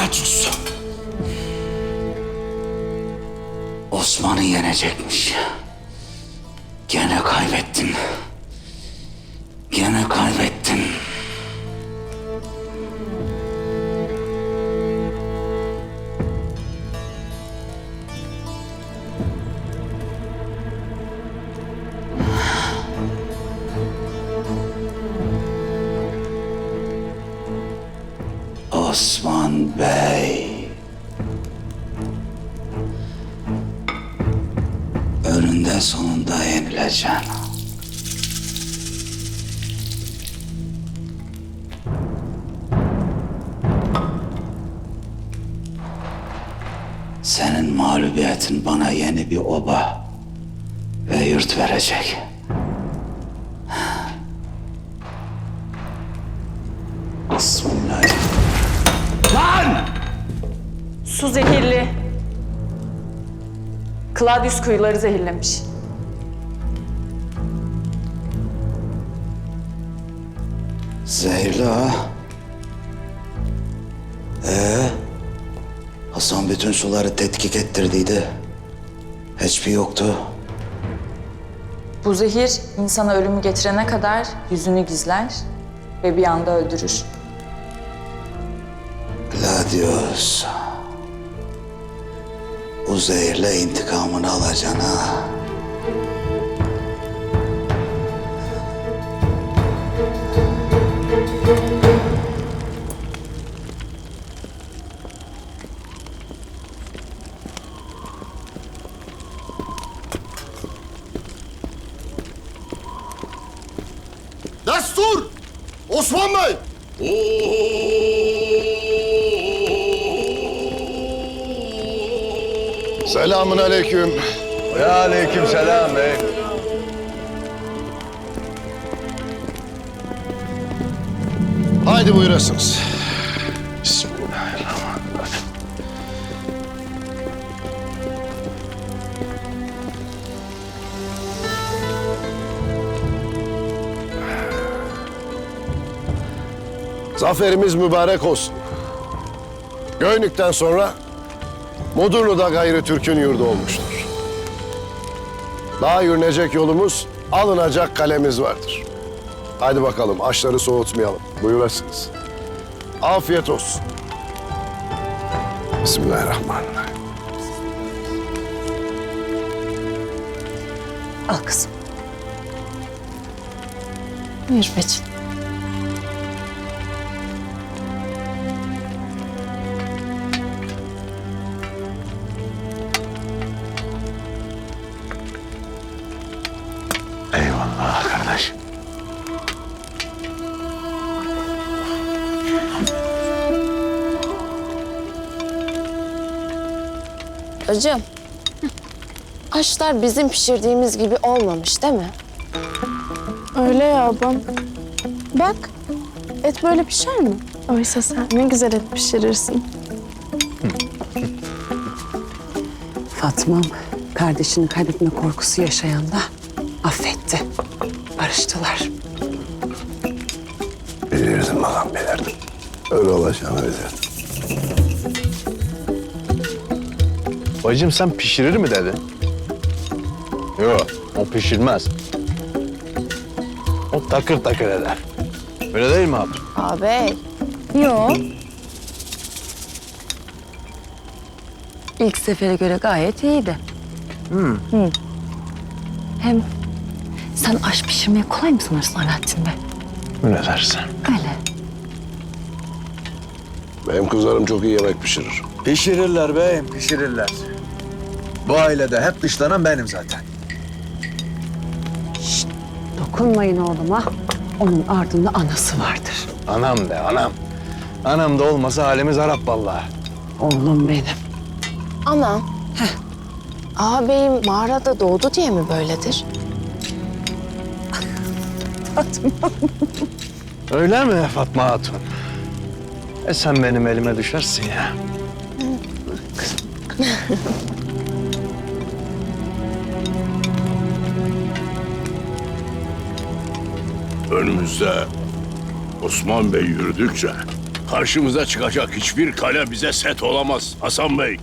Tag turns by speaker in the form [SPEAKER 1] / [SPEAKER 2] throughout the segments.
[SPEAKER 1] Karacus. Osman'ı yenecekmiş. Gene kaybettin. Gene kaybettin. Bey. Önünde sonunda yenileceksin. Senin mağlubiyetin bana yeni bir oba ve yurt verecek. Bismillahirrahmanirrahim.
[SPEAKER 2] Su zehirli. Claudius kuyuları zehirlemiş.
[SPEAKER 1] Zehirli ha. Ee, Hasan bütün suları tetkik ettirdiydi. Hiçbir yoktu.
[SPEAKER 2] Bu zehir insana ölümü getirene kadar yüzünü gizler ve bir anda öldürür.
[SPEAKER 1] Gladius. Zehirle intikamını alacaksın ha.
[SPEAKER 3] Destur! Osman Bey! Selamun aleyküm.
[SPEAKER 4] Ve aleyküm selam bey.
[SPEAKER 3] Haydi buyurasınız. Bismillahirrahmanirrahim. Zaferimiz mübarek olsun. Göynük'ten sonra Mudurnu'da gayrı Türk'ün yurdu olmuştur. Daha yürünecek yolumuz, alınacak kalemiz vardır. Hadi bakalım aşları soğutmayalım. Buyurasınız. Afiyet olsun. Bismillahirrahmanirrahim.
[SPEAKER 2] Al kızım. Buyur Beçin.
[SPEAKER 5] Hocam. Aşlar bizim pişirdiğimiz gibi olmamış değil mi?
[SPEAKER 6] Öyle ya abam. Bak, et böyle pişer mi? Oysa sen ne güzel et pişirirsin.
[SPEAKER 7] Fatma'm kardeşini kaybetme korkusu yaşayan da affetti. Barıştılar.
[SPEAKER 3] Bilirdim ağam bilirdim. Öyle olacağını bilirdim.
[SPEAKER 4] Bacım sen pişirir mi dedi? Yok, o pişirmez. O takır takır eder. Öyle değil mi abi?
[SPEAKER 5] Abi.
[SPEAKER 6] Yok.
[SPEAKER 7] İlk sefere göre gayet iyiydi. Hı. Hem sen aş pişirmeye kolay mı sanırsın Alaaddin Bey?
[SPEAKER 4] Öyle dersen.
[SPEAKER 7] Öyle.
[SPEAKER 3] Benim kızlarım çok iyi yemek pişirir.
[SPEAKER 8] Pişirirler beyim, pişirirler. Bu ailede hep dışlanan benim zaten.
[SPEAKER 7] Dokunmayın oğluma. Onun ardında anası vardır.
[SPEAKER 4] Anam de anam. Anam da olmasa halimiz Arap vallahi.
[SPEAKER 7] Oğlum benim.
[SPEAKER 5] Ana. Ağabeyim mağarada doğdu diye mi böyledir?
[SPEAKER 4] Öyle mi Fatma Hatun? E sen benim elime düşersin ya.
[SPEAKER 9] Önümüzde Osman Bey yürüdükçe Karşımıza çıkacak hiçbir kale bize set olamaz Hasan Bey.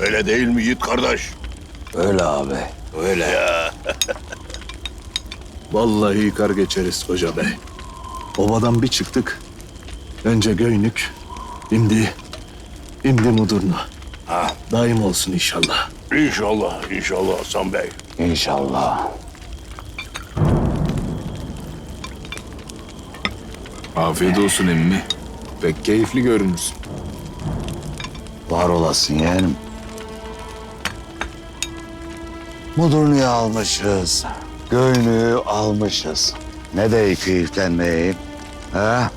[SPEAKER 9] Öyle değil mi Yiğit kardeş?
[SPEAKER 1] Öyle abi.
[SPEAKER 9] Öyle ya.
[SPEAKER 10] Vallahi yıkar geçeriz Koca Bey. Obadan bir çıktık. Önce Göynük, şimdi, şimdi Mudurnu. Ha, daim olsun inşallah.
[SPEAKER 9] İnşallah, inşallah Hasan Bey.
[SPEAKER 1] İnşallah.
[SPEAKER 11] Afiyet olsun emmi. Pek keyifli görünürsün.
[SPEAKER 1] Var olasın yeğenim. Mudurnu'yu almışız. Göynüğü almışız. Ne de keyiflenmeyeyim. Ha?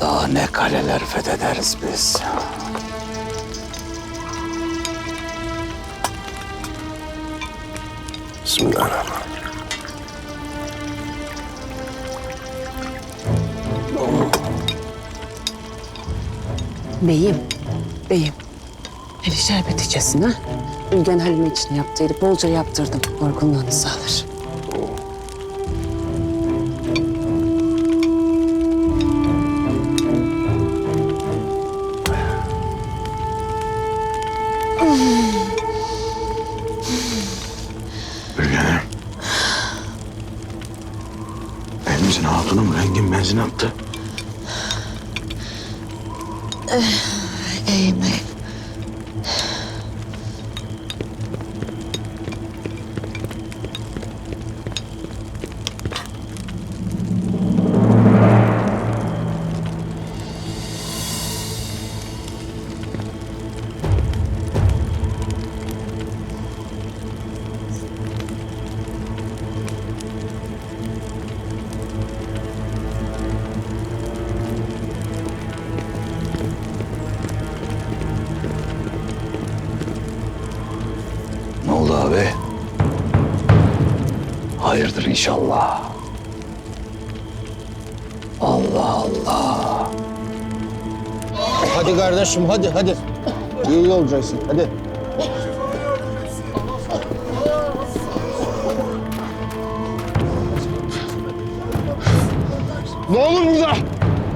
[SPEAKER 1] Daha ne kaleler fethederiz biz.
[SPEAKER 10] Bismillahirrahmanirrahim.
[SPEAKER 12] Beyim, beyim. Hele şerbet içesin ha. Ülgen Halime için yaptıydı. Bolca yaptırdım. Yorgunluğunu sağlar.
[SPEAKER 11] Benzin attı.
[SPEAKER 5] İyiyim
[SPEAKER 1] abi? Hayırdır inşallah. Allah Allah.
[SPEAKER 13] Hadi kardeşim hadi hadi. İyi olacaksın hadi. Ne olur burada?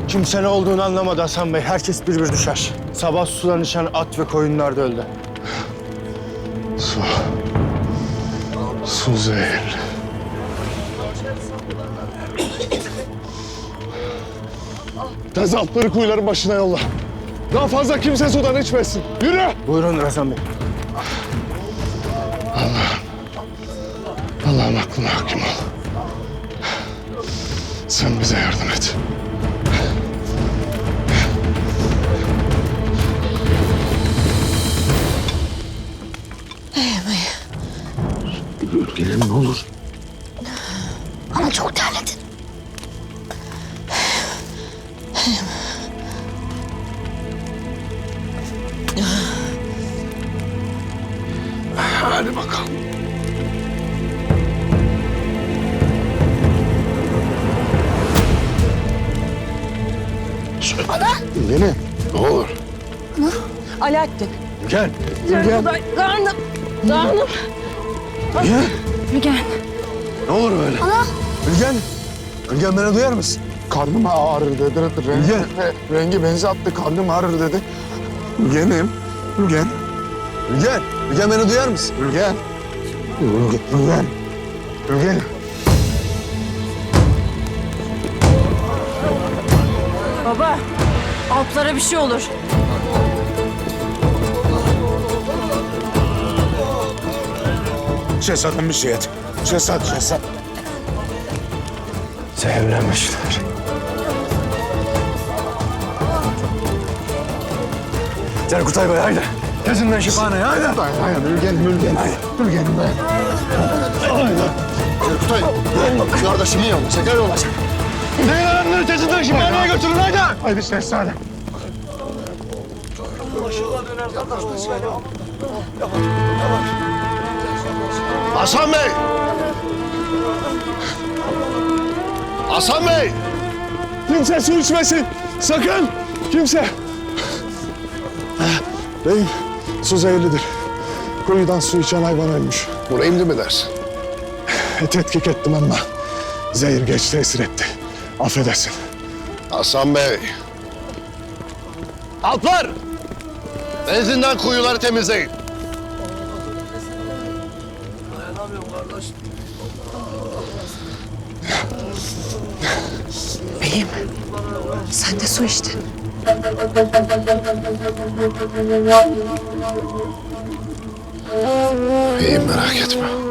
[SPEAKER 13] Kimse ne olduğunu anlamadı Hasan Bey. Herkes bir bir düşer. Sabah sudan içen at ve koyunlar da öldü.
[SPEAKER 10] Zehir. Tez atları kuyuların başına yolla. Daha fazla kimse sudan içmesin. Yürü!
[SPEAKER 13] Buyurun Hasan Bey.
[SPEAKER 10] Allah'ım aklına hakim ol. Sen bize yardım et.
[SPEAKER 11] Ülgenim ne olur.
[SPEAKER 5] Ama çok terledin.
[SPEAKER 10] Hadi bakalım. Beni. Ne olur.
[SPEAKER 12] Alaaddin.
[SPEAKER 10] Gel.
[SPEAKER 12] Gel. Karnım. Karnım.
[SPEAKER 10] Gel.
[SPEAKER 12] Mügen.
[SPEAKER 10] Ne olur böyle. Ülgen. Ülgen beni duyar mısın? Karnım ağrır dedi. Rengi, rengi benzi attı. Karnım ağrır dedi. Ülgen'im. Ülgen. Ülgen. Ülgen beni duyar mısın? Ülgen. Ülgen. Ülgen. Ülgen.
[SPEAKER 7] Baba, altlara bir şey olur.
[SPEAKER 10] Şehzadem bir şey et. Şehzad, şehzad. Zehirlenmişler. Gel Kutay Bey haydi. Gözünden şifanı haydi. Dayan dayan Ülgen Ülgen. Ülgen dayan. Haydi. Gel Kutay. Gel. Kardeşimi yolla. Şeker yolla. Zehirlenenleri tesinden şifaneye götürün haydi. Haydi şehzadem.
[SPEAKER 9] Hasan Bey! Hasan Bey!
[SPEAKER 10] Kimse su içmesin. Sakın. Kimse. Beyim, su zehirlidir. Kuyudan su içen hayvan ölmüş. Burayı mı dersin? tetkik ettim ama zehir geç tesir etti. Affedersin.
[SPEAKER 3] Hasan Bey. Alplar! Benzinden kuyuları temizleyin.
[SPEAKER 7] Beyim sen de su içtin.
[SPEAKER 3] İyiyim merak etme.